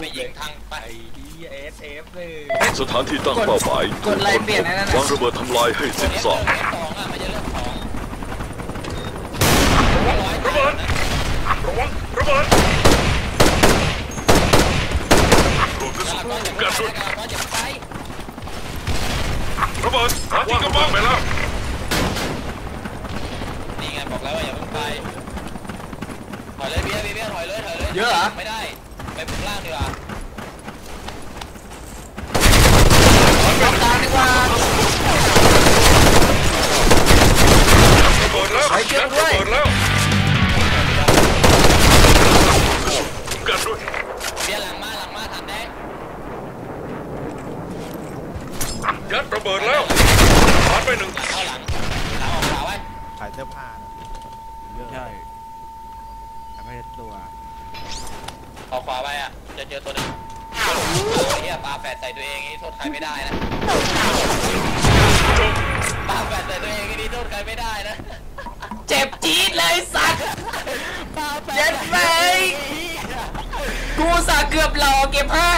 ไปยิงทางไปไอ้เหี้ยเอสเอฟเลยสถานที่ตั้งเป้าหมายกดไล่เปลี่ยนไอ้นั่นน่ะวางระเบิดทำลายให้สิ้นซากเอฟสองอะไม่ใช่เรื่องของระเบิดระวังระเบิดรวมกระสุนก็อย่ากันไปด้วยก็อย่าไประเบิดหาที่กำบังไปแล้วนี่ไงบอกแล้วว่าอย่าเพิ่งไปถอยเลยเบี้ยเบี้ยถอยเลยถอยเลยเยอะเหรอไม่ได้ ไปบุกล่างดีกว่าต้องการดีกว่าระเบิดแล้วไปเก็บด้วยระเบิดแล้วกันด้วยเบี้ยหลังมาหลังมาทันแดงยัดระเบิดแล้วผ่านไปหนึ่งหลังเข้าหลังหลังออกขวาไว้ขายเสื้อผ้านะเยอะใช่ทำให้ตัว ออกขวาไว้อะ จะเจอตัวหนึงไอ้เหี้ยปาแฝดใส่ตัวเองนี่โทษใครไม่ได้นะปาแฝดใส่ตัวเองนี่โทษใครไม่ได้นะ เจ็บจี๊ดเลยสัตว์ปาแฝดเย็ดแม่งกูสาเกือบหล่อเก็บผ้า